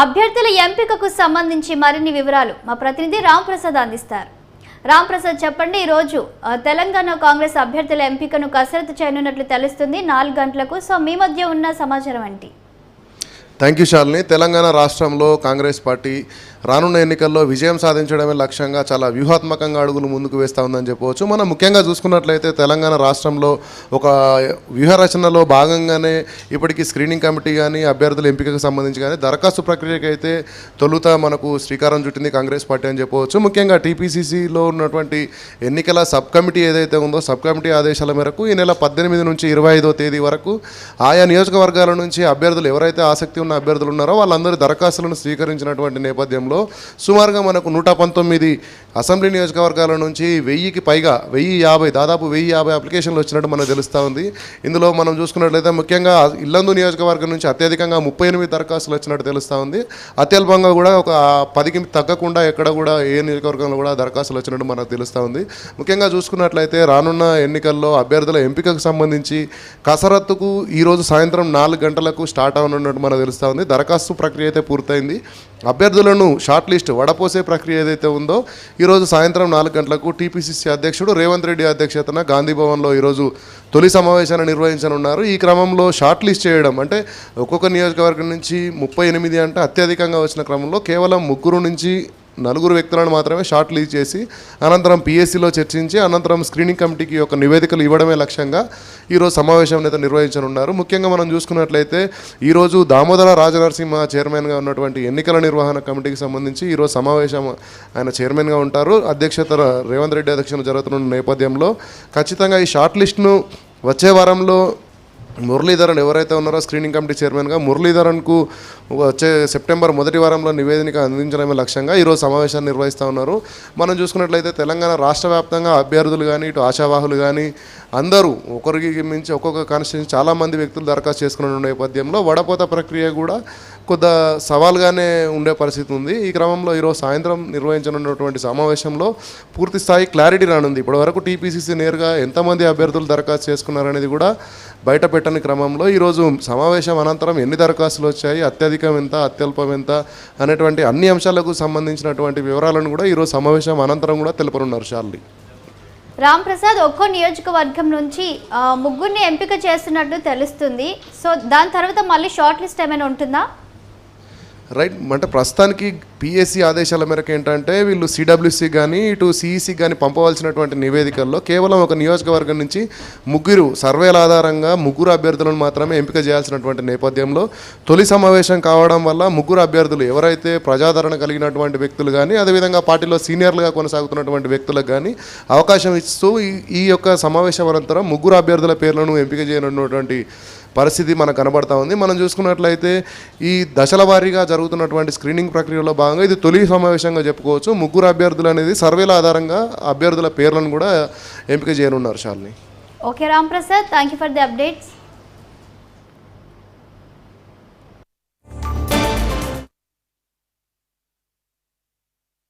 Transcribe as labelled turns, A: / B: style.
A: అభ్యర్థుల ఎంపికకు సంబంధించి మరిన్ని వివరాలు మా ప్రతినిధి రాంప్రసాద్ అందిస్తారు. రాంప్రసాద్ చెప్పండి ఈరోజు తెలంగాణ కాంగ్రెస్ అభ్యర్థుల ఎంపికను కసరత్తు చేయనున్నట్లు తెలుస్తుంది. నాలుగు గంటలకు సో మీ మధ్య ఉన్న సమాచారం ఏంటి?
B: థ్యాంక్ యూ శాలిని తెలంగాణ రాష్ట్రంలో కాంగ్రెస్ పార్టీ రానున్న ఎన్నికల్లో విజయం సాధించడమే లక్ష్యంగా చాలా వ్యూహాత్మకంగా అడుగులు ముందుకు వేస్తూ ఉందని చెప్పవచ్చు. మనం ముఖ్యంగా చూసుకున్నట్లయితే తెలంగాణ రాష్ట్రంలో ఒక వ్యూహరచనలో భాగంగానే ఇప్పటికీ స్క్రీనింగ్ కమిటీ కానీ అభ్యర్థుల ఎంపికకు సంబంధించి కానీ దరఖాస్తు ప్రక్రియకైతే తొలుత మనకు శ్రీకారం చుట్టింది కాంగ్రెస్ పార్టీ అని చెప్పవచ్చు. ముఖ్యంగా టీపీసీసీలో ఉన్నటువంటి ఎన్నికల సబ్ కమిటీ ఏదైతే ఉందో సబ్ కమిటీ ఆదేశాల మేరకు ఈ నెల పద్దెనిమిది నుంచి ఇరవై ఐదో తేదీ వరకు ఆయా నియోజకవర్గాల నుంచి అభ్యర్థులు ఎవరైతే ఆసక్తి ఉన్న అభ్యర్థులు ఉన్నారో? వాళ్ళందరి దరఖాస్తులను స్వీకరించినటువంటి నేపథ్యంలో సుమారుగా మనకు నూట పంతొమ్మిది అసెంబ్లీ నియోజకవర్గాల నుంచి వెయ్యికి పైగా వెయ్యి యాభై దాదాపు వెయ్యి యాభై అప్లికేషన్లు వచ్చినట్టు మనకు తెలుస్తూ ఉంది. ఇందులో మనం చూసుకున్నట్లయితే ముఖ్యంగా ఇల్లందు నియోజకవర్గం నుంచి అత్యధికంగా ముప్పై ఎనిమిది దరఖాస్తులు వచ్చినట్టు తెలుస్తూ ఉంది. అత్యల్పంగా కూడా ఒక పదికి తగ్గకుండా ఎక్కడ కూడా ఏ నియోజకవర్గంలో కూడా దరఖాస్తులు వచ్చినట్టు మనకు తెలుస్తూ ఉంది. ముఖ్యంగా చూసుకున్నట్లయితే రానున్న ఎన్నికల్లో అభ్యర్థుల ఎంపికకు సంబంధించి కసరత్తుకు ఈరోజు సాయంత్రం నాలుగు గంటలకు స్టార్ట్ అవనున్నట్టు మనకు తెలుస్తూ ఉంది. దరఖాస్తు ప్రక్రియ అయితే పూర్తయింది. అభ్యర్థులను షార్ట్ లిస్ట్ వడపోసే ప్రక్రియ ఏదైతే ఉందో ఈరోజు సాయంత్రం నాలుగు గంటలకు టీపీసీసీ అధ్యక్షుడు రేవంత్ రెడ్డి అధ్యక్షతన గాంధీ భవన్లో ఈరోజు తొలి సమావేశాన్ని నిర్వహించనున్నారు. ఈ క్రమంలో షార్ట్ లిస్ట్ చేయడం అంటే ఒక్కొక్క నియోజకవర్గం నుంచి ముప్పై ఎనిమిది అంటే అత్యధికంగా వచ్చిన క్రమంలో కేవలం ముగ్గురు నుంచి నలుగురు వ్యక్తులను మాత్రమే షార్ట్ లీజ్ చేసి అనంతరం పిఎస్సిలో చర్చించి అనంతరం స్క్రీనింగ్ కమిటీకి ఒక నివేదికలు ఇవ్వడమే లక్ష్యంగా ఈరోజు సమావేశం అయితే నిర్వహించనున్నారు. ముఖ్యంగా మనం చూసుకున్నట్లయితే ఈరోజు దామోదర రాజనరసింహ చైర్మన్గా ఉన్నటువంటి ఎన్నికల నిర్వహణ కమిటీకి సంబంధించి ఈరోజు సమావేశం ఆయన చైర్మన్గా ఉంటారు. అధ్యక్షత రేవంత్ రెడ్డి అధ్యక్షత జరుగుతున్న నేపథ్యంలో ఖచ్చితంగా ఈ షార్ట్ లిస్ట్ను వచ్చే వారంలో మురళీధరన్ ఎవరైతే ఉన్నారో స్క్రీనింగ్ కమిటీ చైర్మన్గా మురళీధరన్కు వచ్చే సెప్టెంబర్ మొదటి వారంలో నివేదిక అందించడమే లక్ష్యంగా ఈరోజు సమావేశాన్ని నిర్వహిస్తూ ఉన్నారు. మనం చూసుకున్నట్లయితే తెలంగాణ రాష్ట్ర వ్యాప్తంగా అభ్యర్థులు కానీ ఇటు ఆశావాహులు కానీ అందరూ ఒకరికి మించి ఒక్కొక్క కాన్స్టిట్యూన్సీ చాలామంది వ్యక్తులు దరఖాస్తు చేసుకున్న నేపథ్యంలో వడపోత ప్రక్రియ కూడా కొద్ద సవాల్గానే ఉండే పరిస్థితి ఉంది. ఈ క్రమంలో ఈరోజు సాయంత్రం నిర్వహించనున్నటువంటి సమావేశంలో పూర్తి స్థాయి క్లారిటీ రానుంది. ఇప్పటివరకు టీపీసీసీ నేరుగా ఎంతమంది అభ్యర్థులు దరఖాస్తు చేసుకున్నారనేది కూడా బయట పెట్టని క్రమంలో ఈరోజు సమావేశం అనంతరం ఎన్ని దరఖాస్తులు వచ్చాయి అత్యధికం ఎంత అత్యల్పం ఎంత అనేటువంటి అన్ని అంశాలకు సంబంధించినటువంటి వివరాలను కూడా ఈరోజు సమావేశం అనంతరం కూడా తెలుపనున్నారు షార్లీ.
A: రామ్ ప్రసాద్ ఒక్కో నియోజకవర్గం నుంచి ముగ్గురిని ఎంపిక చేస్తున్నట్టు తెలుస్తుంది. సో దాని తర్వాత మళ్ళీ షార్ట్ లిస్ట్ ఏమైనా ఉంటుందా?
B: రైట్ అంటే ప్రస్తుతానికి పిఎస్సి ఆదేశాల మేరకు ఏంటంటే వీళ్ళు సిడబ్ల్యూసి కానీ ఇటు సిఈసి కానీ పంపవలసినటువంటి నివేదికల్లో కేవలం ఒక నియోజకవర్గం నుంచి ముగ్గురు సర్వేల ఆధారంగా ముగ్గురు అభ్యర్థులను మాత్రమే ఎంపిక చేయాల్సినటువంటి నేపథ్యంలో తొలి సమావేశం కావడం వల్ల ముగ్గురు అభ్యర్థులు ఎవరైతే ప్రజాదరణ కలిగినటువంటి వ్యక్తులు కానీ అదేవిధంగా పార్టీలో సీనియర్లుగా కొనసాగుతున్నటువంటి వ్యక్తులకు కానీ అవకాశం ఇస్తూ ఈ- ఈ యొక్క సమావేశం అనంతరం ముగ్గురు అభ్యర్థుల పేర్లను ఎంపిక చేయనున్నటువంటి పరిస్థితి మనకు కనబడతా ఉంది. మనం చూసుకున్నట్లయితే ఈ దశల వారీగా జరుగుతున్నటువంటి స్క్రీనింగ్ ప్రక్రియలో భాగంగా ఇది తొలి సమావేశంగా చెప్పుకోవచ్చు. ముగ్గురు అభ్యర్థులు అనేది సర్వేల ఆధారంగా అభ్యర్థుల పేర్లను కూడా ఎంపిక చేయనున్నారు Shalini.
A: Okay Ram Prasad thank you for the updates